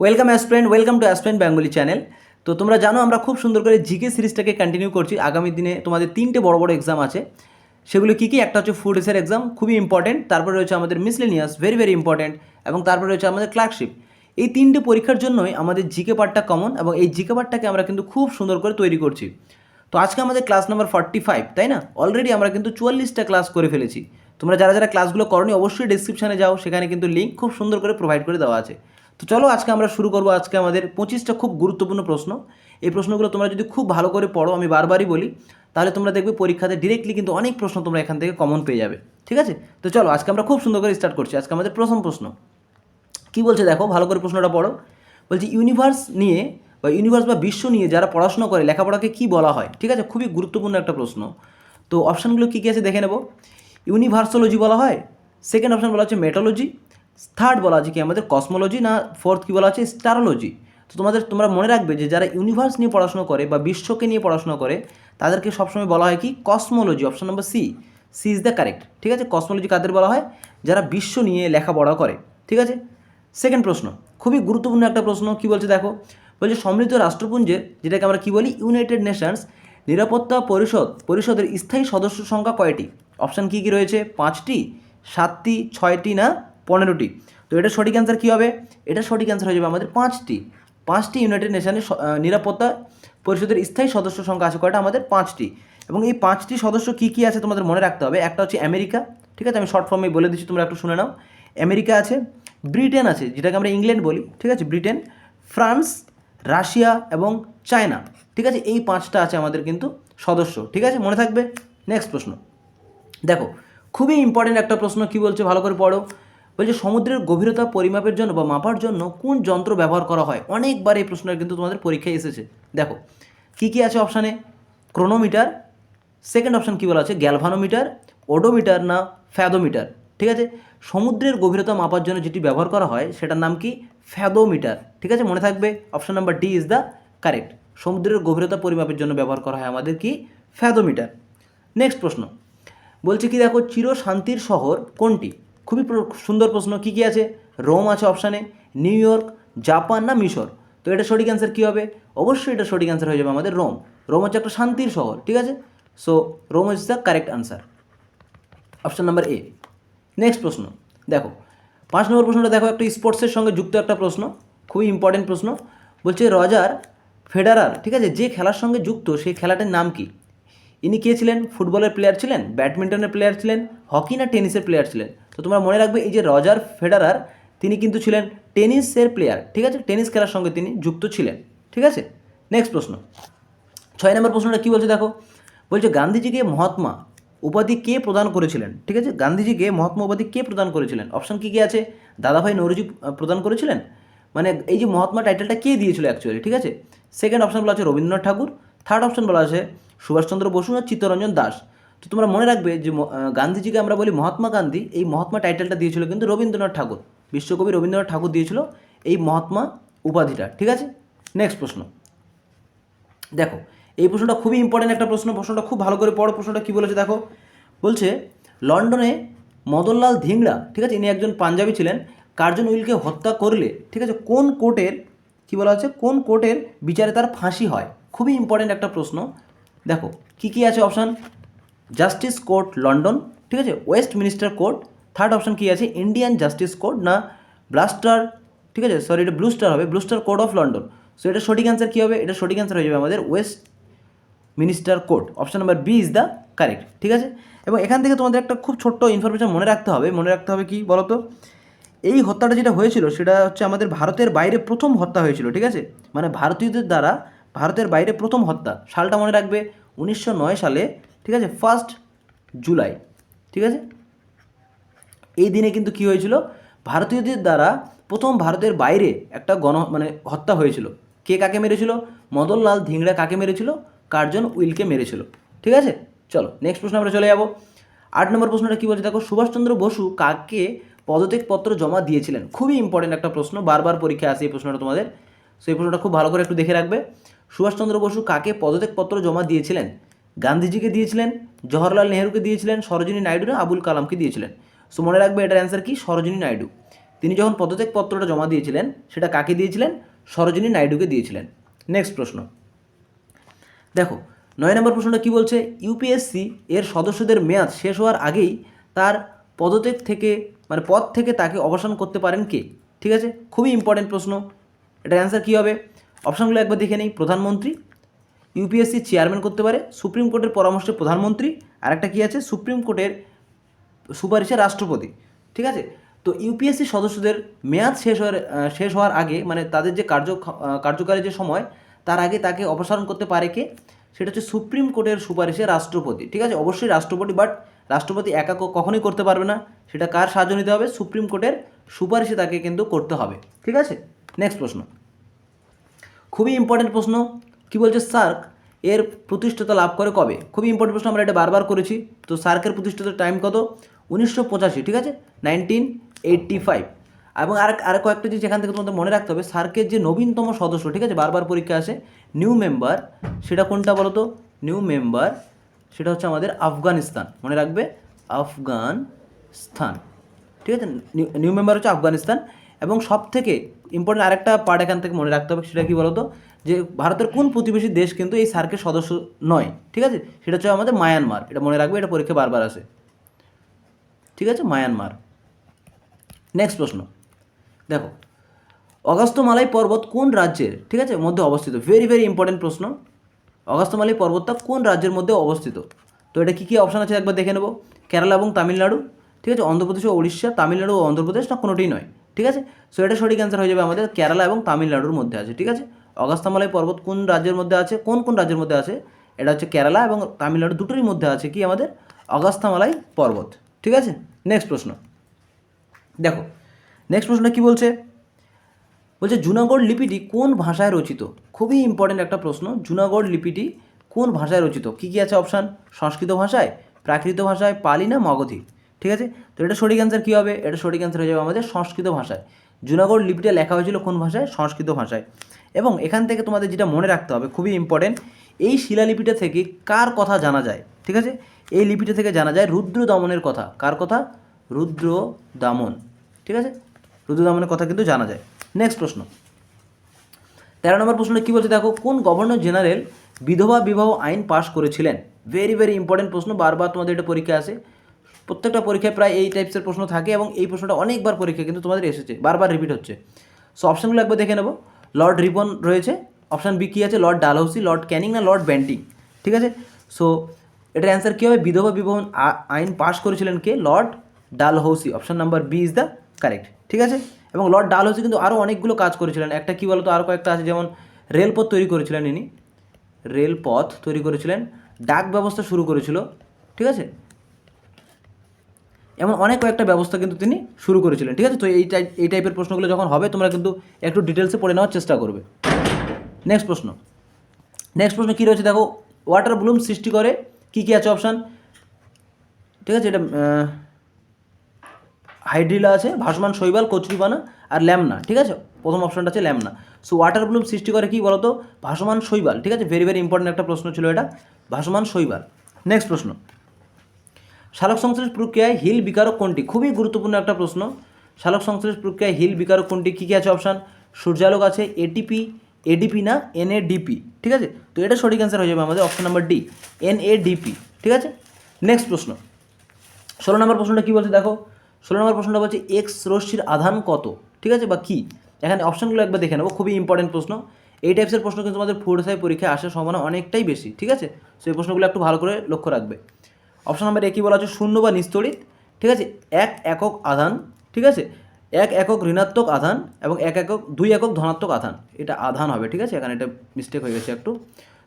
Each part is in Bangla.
Welcome aspirant welcome to aspirant Bengali channel তো তোমরা জানো, আমরা খুব সুন্দর করে জিকে সিরিজটাকে কন্টিনিউ করছি। আগামী দিনে তোমাদের তিনটে বড় বড় এক্সাম আছে। সেগুলো কী কী? একটা হচ্ছে ফুড এসের এক্সাম খুবই ইম্পর্টেন্ট তারপরে রয়েছে আমাদের মিসলেনিয়াস ভেরি ভেরি ইম্পর্টেন্ট এবং তারপরে রয়েছে আমাদের ক্লার্কশিপ এই তিনটে পরীক্ষার জন্যই আমাদের জিকে পার্টটা কমন এবং এই জিকে পার্টটাকে আমরা কিন্তু খুব সুন্দর করে তৈরি করছি। তো আজকে আমাদের ক্লাস নাম্বার ফর্টি ফাইভ তাই না? অলরেডি আমরা কিন্তু চুয়াল্লিশটা ক্লাস করে ফেলেছি। তোমরা যারা যারা ক্লাসগুলো করনি, অবশ্যই ডিসক্রিপশানে যাও। সেখানে কিন্তু লিঙ্ক খুব সুন্দর করে প্রোভাইড করে দেওয়া আছে। তো চলো আজকে আমরা শুরু করব। আজকে আমাদের পঁচিশটা খুব গুরুত্বপূর্ণ প্রশ্ন। এই প্রশ্নগুলো তোমরা যদি খুব ভালো করে পড়ো, আমি বারবারই বলি, তাহলে তোমরা দেখবে পরীক্ষাতে ডিরেক্টলি কিন্তু অনেক প্রশ্ন তোমরা এখান থেকে কমন পেয়ে যাবে। ঠিক আছে? তো চলো, আজকে আমরা খুব সুন্দর করে স্টার্ট করছি। আজকে আমাদের প্রথম প্রশ্ন। কি বলছে দেখো? ভালো করে প্রশ্নটা পড়ো। বলছি ইউনিভার্স নিয়ে বা ইউনিভার্স বা বিশ্ব নিয়ে যারা পড়াশোনা করে, লেখাপড়াকে কি বলা হয়? ঠিক আছে? খুবই গুরুত্বপূর্ণ একটা প্রশ্ন। তো অপশানগুলো কী কী আছে দেখে নেব। ইউনিভার্সোলজি বলা হয়। সেকেন্ড অপশান বলা হচ্ছে মেটোলজি থার্ড বলা আছে কি? আমাদের কসমোলজি না ফোর্থ কী বলা আছে? স্টারোলজি তো তোমাদের, তোমরা মনে রাখবে যে যারা ইউনিভার্স নিয়ে পড়াশোনা করে বা বিশ্বকে নিয়ে পড়াশোনা করে, তাদেরকে সবসময় বলা হয় কি? Cosmology option number C C is the correct ঠিক আছে? কসমোলজি কাদের বলা হয়? যারা বিশ্ব নিয়ে লেখাপড়া করে। ঠিক আছে? সেকেন্ড প্রশ্ন। খুবই গুরুত্বপূর্ণ একটা প্রশ্ন, কি বলছে দেখো? বলছে, সমৃদ্ধ রাষ্ট্রপুঞ্জের যেটাকে আমরা কি বলি? ইউনাইটেড নেশনস নিরাপত্তা পরিষদ পরিষদের স্থায়ী সদস্য সংখ্যা কয়টি? অপশান কী কী রয়েছে? পাঁচটি, সাতটি, ছয়টি না? পনেরোটি। তো এটা সঠিক অ্যান্সার কী হবে? এটা সঠিক অ্যান্সার হয়ে যাবে আমাদের পাঁচটি। পাঁচটি ইউনাইটেড নেশনের নিরাপত্তা পরিষদের স্থায়ী সদস্য সংখ্যা আছে কয়টা? আমাদের পাঁচটি। এবং এই পাঁচটি সদস্য কী কী আছে তোমাদের মনে রাখতে হবে? একটা হচ্ছে আমেরিকা, ঠিক আছে? আমি শর্ট ফর্মে বলে দিচ্ছি, তোমরা একটু শুনে নাও। আমেরিকা আছে, ব্রিটেন আছে, যেটাকে আমরা ইংল্যান্ড বলি, ঠিক আছে? ব্রিটেন, ফ্রান্স, রাশিয়া এবং চায়না, ঠিক আছে? এই পাঁচটা আছে আমাদের কিন্তু সদস্য, ঠিক আছে? মনে থাকবে? নেক্সট প্রশ্ন। দেখো, খুবই ইম্পর্টেন্ট একটা প্রশ্ন, কি বলছে? ভালো করে পড়ো। বলছে সমুদ্রের গভীরতা পরিমাপের জন্য বা মাপার জন্য কোন যন্ত্র ব্যবহার করা হয়? অনেকবার এই প্রশ্নটা কিন্তু তোমাদের পরীক্ষায় এসেছে। দেখো, কি কি আছে অপশানে ক্রোনোমিটার সেকেন্ড অপশান কী বলা আছে? গ্যালভানোমিটার ওডোমিটার না ফ্যাদোমিটার ঠিক আছে? সমুদ্রের গভীরতা মাপার জন্য যেটি ব্যবহার করা হয়, সেটার নাম কি? ফ্যাদোমিটার ঠিক আছে? মনে থাকবে? Option number D is the correct সমুদ্রের গভীরতা পরিমাপের জন্য ব্যবহার করা হয় আমাদের কি? ফ্যাদোমিটার নেক্সট প্রশ্ন। বলছে কি, দেখো চির শান্তির শহর কোনটি? খুবই সুন্দর প্রশ্ন, কি কি আছে? রোম আছে অপশানে নিউ ইয়র্ক, জাপান না মিশর? তো এটা সঠিক অ্যান্সার কী হবে? অবশ্যই এটা সঠিক অ্যান্সার হয়ে যাবে আমাদের রোম। রোম হচ্ছে একটা শান্তির শহর, ঠিক আছে? So Rome is the correct answer option number A next প্রশ্ন, দেখো, পাঁচ নম্বর প্রশ্নটা দেখো, একটা স্পোর্টসের সঙ্গে যুক্ত একটা প্রশ্ন, খুবই ইম্পর্টেন্ট প্রশ্ন। বলছে রজার ফেডারার, ঠিক আছে, যে খেলার সঙ্গে যুক্ত, সেই খেলাটার নাম কি? ইনি কে ছিলেন? ফুটবলের প্লেয়ার ছিলেন, ব্যাডমিন্টনের প্লেয়ার ছিলেন, হকি না টেনিসের প্লেয়ার ছিলেন? তো তোমরা মনে রাখবে, এই যে রজার ফেডারার, তিনি কিন্তু ছিলেন টেনিসের প্লেয়ার ঠিক আছে? টেনিস খেলার সঙ্গে তিনি যুক্ত ছিলেন, ঠিক আছে? নেক্সট প্রশ্ন। ছয় নম্বর প্রশ্নটা কী বলছে দেখো? বলছে, গান্ধীজিকে মহাত্মা উপাধি কে প্রদান করেছিলেন? ঠিক আছে? গান্ধীজিকে মহাত্মা উপাধি কে প্রদান করেছিলেন? অপশান কী কী আছে? দাদাভাই নৌরজি প্রদান করেছিলেন? মানে এই যে মহাত্মা টাইটেলটা কে দিয়েছিল অ্যাকচুয়ালি ঠিক আছে? সেকেন্ড অপশান বলা আছে রবীন্দ্রনাথ ঠাকুর। থার্ড অপশান বলা আছে সুভাষচন্দ্র বসু আর চিত্তরঞ্জন দাস। তো তোমরা মনে রাখবে যে গান্ধীজিকে আমরা বলি মহাত্মা গান্ধী। এই মহাত্মা টাইটেলটা দিয়েছিল কিন্তু রবীন্দ্রনাথ ঠাকুর। বিশ্বকবি রবীন্দ্রনাথ ঠাকুর দিয়েছিল এই মহাত্মা উপাধিটা, ঠিক আছে? নেক্সট প্রশ্ন। দেখো, এই প্রশ্নটা খুবই ইম্পর্টেন্ট একটা প্রশ্ন, প্রশ্নটা খুব ভালো করে পড়ো, প্রশ্নটা কী বলেছে দেখো? বলছে, লন্ডনে মদনলাল ধিংড়া, ঠিক আছে, ইনি একজন পাঞ্জাবি ছিলেন, কার্জন উইলকে হত্যা করলে, ঠিক আছে, কোন কোর্টের, কী বলা হচ্ছে কোন কোর্টের বিচারে তার ফাঁসি হয়? খুবই ইম্পর্টেন্ট একটা প্রশ্ন। দেখো, কী কী আছে অপশান জাস্টিস কোর্ট লন্ডন ঠিক আছে? Westminster court third option কী আছে? ইন্ডিয়ান জাস্টিস কোর্ট না ব্লাস্টার ঠিক আছে? সরি এটা ব্লুস্টার হবে bluestar court of London so এটা সঠিক অ্যান্সার কী হবে? এটা সঠিক অ্যান্সার হয়ে যাবে আমাদের Westminster court option number B is the correct ঠিক আছে? এবং এখান থেকে তোমাদের একটা খুব ছোট্ট ইনফরমেশন মনে রাখতে হবে। মনে রাখতে হবে কি বলো তো এই হত্যাটা যেটা হয়েছিল, সেটা হচ্ছে আমাদের ভারতের বাইরে প্রথম হত্যা হয়েছিল, ঠিক আছে? মানে ভারতীয়দের দ্বারা ভারতের বাইরে প্রথম হত্যা। সালটা মনে রাখবে, উনিশশো নয় সালে ঠিক আছে? ফার্স্ট জুলাই ঠিক আছে? এই দিনে কিন্তু কি হয়েছিল? ভারতীয়দের দ্বারা প্রথম ভারতের বাইরে একটা গণ মানে হত্যা হয়েছিল। কে কাকে মেরেছিল? মদনলাল ধিংড়া কাকে মেরেছিল? কার্জন উইলকে মেরেছিল। ঠিক আছে? চলো নেক্সট প্রশ্ন আমরা চলে যাব। আট নম্বর প্রশ্নটা কী বলছে? দেখো, সুভাষচন্দ্র বসু কাকে পদত্যাগপত্র জমা দিয়েছিলেন? খুবই ইম্পর্টেন্ট একটা প্রশ্ন, বারবার পরীক্ষায় আসে এই প্রশ্নটা তোমাদের। সেই প্রশ্নটা খুব ভালো করে একটু দেখে রাখবে। সুভাষচন্দ্র বসু কাকে পদত্যাগপত্র জমা দিয়েছিলেন? গান্ধীজিকে দিয়েছিলেন, জওহরলাল নেহরুকে দিয়েছিলেন, সরোজিনী নাইডু না আবুল কালামকে দিয়েছিলেন। সো মনে রাখবে এটার অ্যান্সার কি? সরোজিনী নাইডু। তিনি যখন পদত্যাগ পত্রটা জমা দিয়েছিলেন, সেটা কাকে দিয়েছিলেন? সরোজিনী নাইডুকে দিয়েছিলেন। নেক্সট প্রশ্ন। দেখো, নয় নম্বর প্রশ্নটা কি বলছে? ইউপিএসসি এর সদস্যদের মেয়াদ শেষ হওয়ার আগেই তার পদত্যাগ থেকে মানে পদ থেকে তাকে অবসান করতে পারেন কে? ঠিক আছে? খুবই ইম্পর্টেন্ট প্রশ্ন। এটার অ্যান্সার কী হবে? অপশানগুলো একবার দেখে নেই। প্রধানমন্ত্রী ইউপিএসসি চেয়ারম্যান করতে পারে, সুপ্রিম কোর্টের পরামর্শে প্রধানমন্ত্রী আর একটা কী আছে? সুপ্রিম কোর্টের সুপারিশে রাষ্ট্রপতি, ঠিক আছে? তো ইউপিএসসি সদস্যদের মেয়াদ শেষ হওয়ার শেষ হওয়ার আগে মানে তাদের যে কার্য, কার্যকারী যে সময়, তার আগে তাকে অপসারণ করতে পারে কে? সেটা হচ্ছে সুপ্রিম কোর্টের সুপারিশে রাষ্ট্রপতি, ঠিক আছে? অবশ্যই রাষ্ট্রপতি, বাট রাষ্ট্রপতি একা কখনোই করতে পারবে না। সেটা কার সাহায্য নিতে হবে? সুপ্রিম কোর্টের সুপারিশে তাকে কিন্তু করতে হবে, ঠিক আছে? নেক্সট প্রশ্ন। খুবই ইম্পর্টেন্ট প্রশ্ন। কি বলছে সার্ক? এর প্রতিষ্ঠাতা লাভ করে কবে? খুবই ইম্পর্টেন্ট প্রশ্ন আমরা এটা বারবার করেছি। তো সার্কের প্রতিষ্ঠাতার টাইম কত? উনিশশো পঁচাশি, ঠিক আছে? নাইনটিন এইট্টি ফাইভ এবং আর আর কয়েকটা জিনিস এখান থেকে তোমাদের মনে রাখতে হবে, সার্কের যে নবীনতম সদস্য, ঠিক আছে, বারবার পরীক্ষা আসে নিউ মেম্বার সেটা কোনটা বলো তো নিউ মেম্বার সেটা হচ্ছে আমাদের আফগানিস্তান। মনে রাখবে? আফগানস্তান। ঠিক আছে? নিউ- মেম্বার হচ্ছে আফগানিস্তান। এবং সব থেকে ইম্পর্টেন্ট আরেকটা পার্ট এখান থেকে মনে রাখতে হবে, সেটা কি বলতো? যে ভারতের কোন প্রতিবেশী দেশ কিন্তু এই সার্কের সদস্য নয়, ঠিক আছে? সেটা হচ্ছে আমাদের মায়ানমার। এটা মনে রাখবে, এটা পরীক্ষা বারবার আসে। ঠিক আছে? মায়ানমার। নেক্সট প্রশ্ন। দেখো অগস্ত্যমালাই পর্বত কোন রাজ্যের, ঠিক আছে, মধ্যে অবস্থিত? ভেরি ভেরি ইম্পর্টেন্ট প্রশ্ন। অগস্ত্যমালাই পর্বতটা কোন রাজ্যের মধ্যে অবস্থিত? তো এটা কী কী অপশান আছে একবার দেখে নেব। কেরালা এবং তামিলনাড়ু, ঠিক আছে? অন্ধ্রপ্রদেশ ও উড়িষ্যা, তামিলনাড়ু ও অন্ধ্রপ্রদেশ না কোনোটিই নয়, ঠিক আছে? সো এটা সঠিক অ্যান্সার হয়ে যাবে আমাদের কেরালা এবং তামিলনাড়ুর মধ্যে আছে, ঠিক আছে? অগস্ত্যমালাই পর্বত কোন রাজ্যের মধ্যে আছে, কোন কোন রাজ্যের মধ্যে আছে? এটা হচ্ছে কেরালা এবং তামিলনাড়ু দুটোরই মধ্যে আছে কি আমাদের? অগস্ত্যমালাই পর্বত। ঠিক আছে? নেক্সট প্রশ্ন। দেখো নেক্সট প্রশ্নটা কী বলছে? বলছে, জুনাগড় লিপিটি কোন ভাষায় রচিত? খুবই ইম্পর্টেন্ট একটা প্রশ্ন। জুনাগড় লিপিটি কোন ভাষায় রচিত? কী কী আছে অপশান সংস্কৃত ভাষায়, প্রাকৃত ভাষায়, পালি না মগধি? ঠিক আছে? তো এটা সঠিক অ্যান্সার কী হবে? এটা সঠিক অ্যান্সার হয়ে যাবে আমাদের সংস্কৃত ভাষায়। জুনাগড় লিপিটা লেখা হয়েছিল কোন ভাষায়? সংস্কৃত ভাষায়। এবং এখান থেকে তোমাদের যেটা মনে রাখতে হবে, খুবই ইম্পর্টেন্ট এই শিলালিপিটা থেকে কার কথা জানা যায়? ঠিক আছে? এই লিপিটা থেকে জানা যায় রুদ্র দমনের কথা। কার কথা? রুদ্র দমন। ঠিক আছে? রুদ্র দামনের কথা কিন্তু জানা যায়। নেক্সট প্রশ্ন। তেরো নম্বর প্রশ্নটা কী বলছে? দেখো, কোন গভর্নর জেনারেল বিধবা বিবাহ আইন পাশ করেছিলেন? ভেরি ভেরি ইম্পর্টেন্ট প্রশ্ন, বারবার তোমাদের এটা পরীক্ষা আসে। প্রত্যেকটা পরীক্ষায় প্রায় এই টাইপসের প্রশ্ন থাকে এবং এই প্রশ্নটা অনেকবার পরীক্ষা কিন্তু তোমাদের এসেছে, বারবার রিপিট হচ্ছে। সো অপশানগুলো একবার দেখে নেব। লর্ড রিপন রয়েছে অপশান বি কী আছে? লর্ড ডালহৌসি লর্ড ক্যানিং না লর্ড ব্যান্টিং ঠিক আছে? সো এটার অ্যান্সার কী হবে? বিধবা বিবাহ আইন পাশ করেছিলেন কে? Lord Dalhousie option number B is the correct ঠিক আছে? এবং লর্ড ডালহৌসি কিন্তু আরও অনেকগুলো কাজ করেছিলেন। একটা কী বলতো? আরও কয়েকটা আছে, যেমন রেলপথ তৈরি করেছিলেন ইনি। রেলপথ তৈরি করেছিলেন, ডাক ব্যবস্থা শুরু করেছিল, ঠিক আছে? এমন অনেক কয়েকটা ব্যবস্থা কিন্তু তিনি শুরু করেছিলেন, ঠিক আছে? তো এই টাইপ এই টাইপের প্রশ্নগুলো যখন হবে, তোমরা কিন্তু একটু ডিটেলসে পড়ে নেওয়ার চেষ্টা করবে। নেক্সট প্রশ্ন। নেক্সট প্রশ্ন কী রয়েছে? দেখো ওয়াটার ব্লুম সৃষ্টি করে কী কী আছে অপশান ঠিক আছে, এটা হাইড্রিলা আছে, ভাসমান শৈবাল, কচুরিপানা আর ল্যামনা, ঠিক আছে? প্রথম অপশানটা আছে ল্যামনা। সো ওয়াটার ব্লুম সৃষ্টি করে কি বলতো? ভাসমান শৈবাল, ঠিক আছে? ভেরি ভেরি ইম্পর্টেন্ট একটা প্রশ্ন ছিল এটা, ভাসমান শৈবাল। নেক্সট প্রশ্ন। শালক সংশ্লেষ প্রক্রিয়ায় হিল বিকারক কোনটি? খুবই গুরুত্বপূর্ণ একটা প্রশ্ন। শালক সংশ্লেষ প্রক্রিয়ায় হিল বিকারক কোনটি? কী কী আছে অপশান? সূর্যালোক আছে এটিপি এডিপি না এনএডিপি ঠিক আছে? তো এটা সঠিক অ্যান্সার হয়ে যাবে আমাদের অপশন নাম্বার ডি এনএডিপি ঠিক আছে? নেক্সট প্রশ্ন। ষোলো নম্বর প্রশ্নটা কী বলছে দেখো? ষোলো নম্বর প্রশ্নটা বলছে এক্স রশ্মির আধান কত? ঠিক আছে? বা কী? এখানে অপশানগুলো একবার দেখে নেব, খুবই ইম্পর্টেন্ট প্রশ্ন। এই টাইপসের প্রশ্ন কিন্তু আমাদের ফুড সাই পরীক্ষায় আসার সম্ভাবনা অনেকটাই বেশি, ঠিক আছে? সো এই প্রশ্নগুলো একটু ভালো করে লক্ষ্য রাখবে। অপশন নাম্বার এ কী বলা হচ্ছে শূন্য বা নিস্তড়িত। ঠিক আছে? এক একক আধান। ঠিক আছে? এক একক ঋণাত্মক আধান এবং এক একক, দুই একক ধনাত্মক আধান। এটা আধান হবে, ঠিক আছে? এখানে এটা মিস্টেক হয়ে গেছে একটু।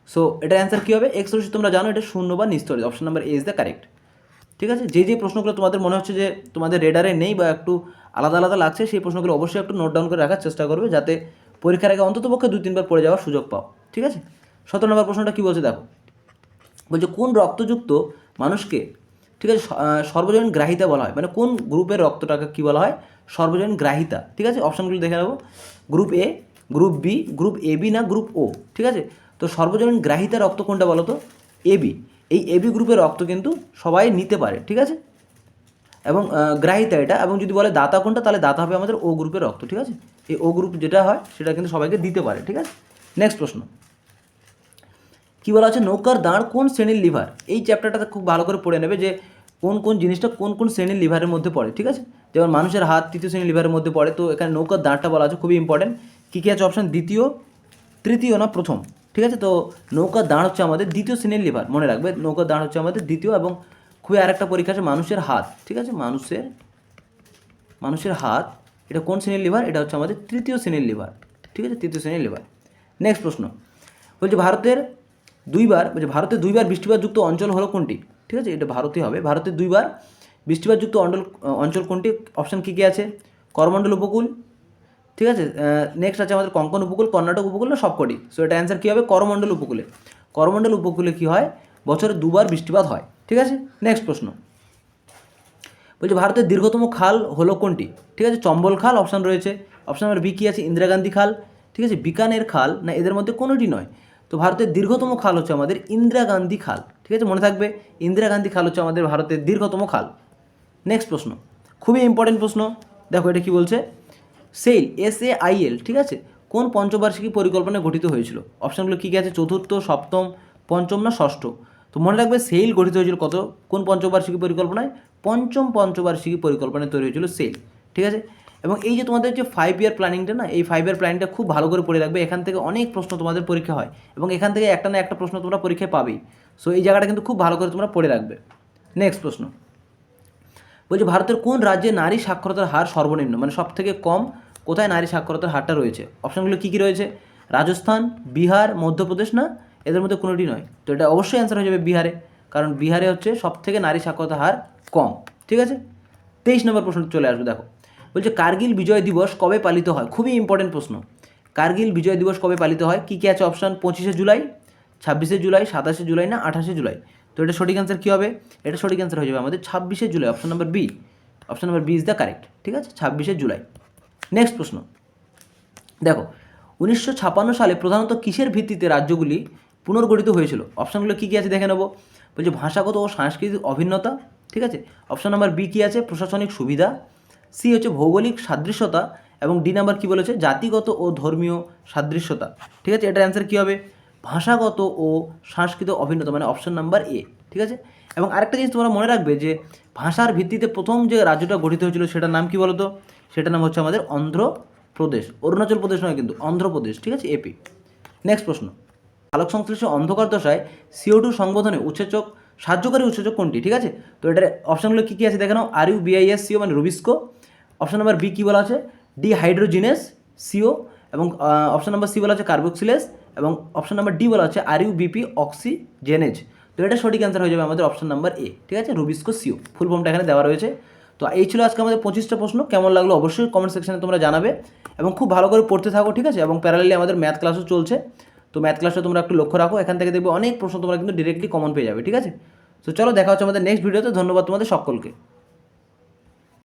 সো এটার অ্যান্সার কী হবে? এক্স তোমরা জানো, এটা শূন্য বা নিস্তড়িত। Option number A is the correct ঠিক আছে? যে যে প্রশ্নগুলো তোমাদের মনে হচ্ছে যে তোমাদের রেডারে নেই বা একটু আলাদা আলাদা লাগছে, সেই প্রশ্নগুলো অবশ্যই একটু নোট ডাউন করে রাখার চেষ্টা করবে, যাতে পরীক্ষার আগে অন্ততপক্ষে দুই, তিনবার পড়ে যাওয়ার সুযোগ পাও। ঠিক আছে? সতেরো নম্বর প্রশ্নটা কী বলছে? দেখো। বলছে, কোন রক্তযুক্ত মানুষকে, ঠিক আছে সর্বজনীন গ্রাহিতা বলা হয়। মানে কোন গ্রুপের রক্তটাকে কী বলা হয়? সর্বজনীন গ্রাহিতা। ঠিক আছে? অপশানগুলো দেখে নেব। Group A group B group A B না গ্রুপ ও ঠিক আছে? তো সর্বজনীন গ্রাহিতা রক্ত কোনটা বলো তো? এ বি এই এবি গ্রুপের রক্ত কিন্তু সবাই নিতে পারে, ঠিক আছে? এবং গ্রাহিতা এটা। এবং যদি বলে দাতা কোনটা, তাহলে দাতা হবে আমাদের ও গ্রুপের রক্ত, ঠিক আছে? এই ও গ্রুপ যেটা হয়, সেটা কিন্তু সবাইকে দিতে পারে, ঠিক আছে? নেক্সট প্রশ্ন। কি বলা আছে নৌকার দাঁড়, কোন শ্রেণির লিভার? এই চ্যাপ্টারটাতে খুব ভালো করে পড়ে নেবে যে কোন কোন জিনিসটা কোন কোন শ্রেণির লিভারের মধ্যে পড়ে, ঠিক আছে? যেমন মানুষের হাত তৃতীয় শ্রেণির লিভারের মধ্যে পড়ে, তো এখানে নৌকার দাঁড়টা বলা আছে খুবই ইম্পর্টেন্ট কী কী আছে? অপশান দ্বিতীয়, তৃতীয় না প্রথম, ঠিক আছে? তো নৌকার দাঁড় হচ্ছে আমাদের দ্বিতীয় শ্রেণির লিভার, মনে রাখবে? নৌকার দাঁড় হচ্ছে আমাদের দ্বিতীয় এবং খুবই আরেকটা পরীক্ষা আছে, মানুষের হাত, ঠিক আছে? মানুষের মানুষের হাত, এটা কোন শ্রেণির লিভার? এটা হচ্ছে আমাদের তৃতীয় শ্রেণির লিভার, ঠিক আছে? তৃতীয় শ্রেণির লিভার। নেক্সট প্রশ্ন, বলছে ভারতের দুইবার, বলছে ভারতের দুইবার বৃষ্টিপাতযুক্ত অঞ্চল হলো কোনটি? ঠিক আছে, এটা ভারতই হবে। ভারতের দুইবার বৃষ্টিপাতযুক্ত অঞ্চল অঞ্চল কোনটি? অপশান কী কী আছে? করমণ্ডল উপকূল। ঠিক আছে নেক্সট আছে আমাদের কঙ্কন উপকূল, কর্ণাটক উপকূল না সবকটি? সো এটা অ্যান্সার কী হবে? করমণ্ডল উপকূলে। করমণ্ডল উপকূলে কী হয়? বছরে দুবার বৃষ্টিপাত হয়। ঠিক আছে নেক্সট প্রশ্ন। বলছে ভারতের দীর্ঘতম খাল হলো কোনটি? ঠিক আছে, চম্বল খাল অপশান রয়েছে। অপশান নাম্বার বি কী আছে? ইন্দিরা গান্ধী খাল। ঠিক আছে, বিকানের খাল না এদের মধ্যে কোনোটি নয়। তো ভারতের দীর্ঘতম খাল হচ্ছে আমাদের ইন্দিরা গান্ধী খাল, ঠিক আছে? মনে থাকবে? ইন্দিরা গান্ধী খাল হচ্ছে আমাদের ভারতের দীর্ঘতম খাল। নেক্সট প্রশ্ন। খুবই ইম্পর্টেন্ট প্রশ্ন। দেখো এটা কি বলছে? SAIL S A I L ঠিক আছে? কোন পঞ্চবার্ষিকী পরিকল্পনায় গঠিত হয়েছিল? অপশানগুলো কী কী আছে? চতুর্থ, সপ্তম, পঞ্চম না ষষ্ঠ? তো মনে রাখবে সেল গঠিত হয়েছিল কত? কোন পঞ্চবার্ষিকী পরিকল্পনায়? পঞ্চম পঞ্চবার্ষিকী পরিকল্পনায় তৈরি হয়েছিল সেল ঠিক আছে? এবং এই যে তোমাদের যে ফাইভ ইয়ার প্ল্যানিংটা না, এই ফাইভ ইয়ার প্ল্যানিংটা খুব ভালো করে পড়ে রাখবে। এখান থেকে অনেক প্রশ্ন তোমাদের পরীক্ষা হয় এবং এখান থেকে একটা না একটা প্রশ্ন তোমরা পরীক্ষায় পাবেই। সো এই জায়গাটা কিন্তু খুব ভালো করে তোমরা পড়ে রাখবে। নেক্সট প্রশ্ন। বলছি, ভারতের কোন রাজ্যে নারী সাক্ষরতার হার সর্বনিম্ন? মানে সব থেকে কম কোথায় নারী সাক্ষরতার হারটা রয়েছে? অপশানগুলো কী কী রয়েছে? রাজস্থান, বিহার, মধ্যপ্রদেশ না? এদের মধ্যে কোনোটি নয়। তো এটা অবশ্যই অ্যান্সার হয়ে যাবে বিহারে। কারণ বিহারে হচ্ছে সব থেকে নারী সাক্ষরতার হার কম। ঠিক আছে? তেইশ নম্বর প্রশ্ন চলে আসবে, দেখো। বলছে, কার্গিল বিজয় দিবস কবে পালিত হয়? খুবই ইম্পর্টেন্ট প্রশ্ন। কার্গিল বিজয় দিবস কবে পালিত হয়? কী কী আছে অপশান পঁচিশে জুলাই, ছাব্বিশে জুলাই, সাতাশে জুলাই না আঠাশে জুলাই? তো এটা সঠিক অ্যান্সার কী হবে? এটা সঠিক অ্যান্সার হয়ে যাবে আমাদের ছাব্বিশে July option number B option number B is the correct ঠিক আছে? ছাব্বিশে জুলাই। নেক্সট প্রশ্ন। দেখো, উনিশশো সালে প্রধানত কিসের ভিত্তিতে রাজ্যগুলি পুনর্গঠিত হয়েছিল? অপশানগুলো কী কী আছে দেখে নেব। বলছে, ভাষাগত ও সাংস্কৃতিক অভিন্নতা, ঠিক আছে? অপশান নাম্বার বি কী আছে? প্রশাসনিক সুবিধা সি হচ্ছে ভৌগোলিক সাদৃশ্যতা এবং ডি নাম্বার কী বলেছে? জাতিগত ও ধর্মীয় সাদৃশ্যতা। ঠিক আছে? এটার অ্যান্সার কী হবে? ভাষাগত ও সাংস্কৃতিক অভিন্নতা মানে অপশন নাম্বার এ ঠিক আছে? এবং আরেকটা জিনিস তোমরা মনে রাখবে যে, ভাষার ভিত্তিতে প্রথম যে রাজ্যটা গঠিত হয়েছিল সেটার নাম কি বলতো? সেটার নাম হচ্ছে আমাদের অন্ধ্রপ্রদেশ। অরুণাচল প্রদেশ নয় কিন্তু, অন্ধ্রপ্রদেশ। ঠিক আছে? এপি নেক্সট প্রশ্ন। আলোক সংশ্লিষ্ট অন্ধকার দশায় সিও টু সংবোধনে উৎসেচক সাহায্যকারী উৎসেচক কোনটি? ঠিক আছে? তো এটার অপশানগুলো কী কী আছে দেখে নাও? আর ইউ বিআইএস সিও মানে রুবিস্কো। অপশান নাম্বার বি কী বলা আছে? ডি হাইড্রোজিনেস সিও এবং অপশান নাম্বার সি বলা আছে কার্বক্সিলেস এবং অপশান নাম্বার ডি বলা আছে আর ইউ বিপি অক্সিজেনেজ তো এটা সঠিক অ্যান্সার হয়ে যাবে আমাদের অপশান নাম্বার এ ঠিক আছে? রুবিস্কো সিও ফুল ফর্মটা এখানে দেওয়া রয়েছে। তো এই ছিল আজকে আমাদের পঁচিশটা প্রশ্ন, কেমন লাগল অবশ্যই কমেন্ট সেকশনে তোমরা জানাবে এবং খুব ভালো করে পড়তে থাকো, ঠিক আছে? এবং প্যারালালি আমাদের ম্যাথ ক্লাসও চলছে। তো ম্যাথ ক্লাসটা তোমরা একটু লক্ষ্য রাখো, এখান থেকে দেখবে অনেক প্রশ্ন তোমরা কিন্তু ডিরেক্টলি কমন পেয়ে যাবে, ঠিক আছে? তো চলো দেখা হচ্ছে আমাদের নেক্সট ভিডিওতে ধন্যবাদ তোমাদের সকলকে।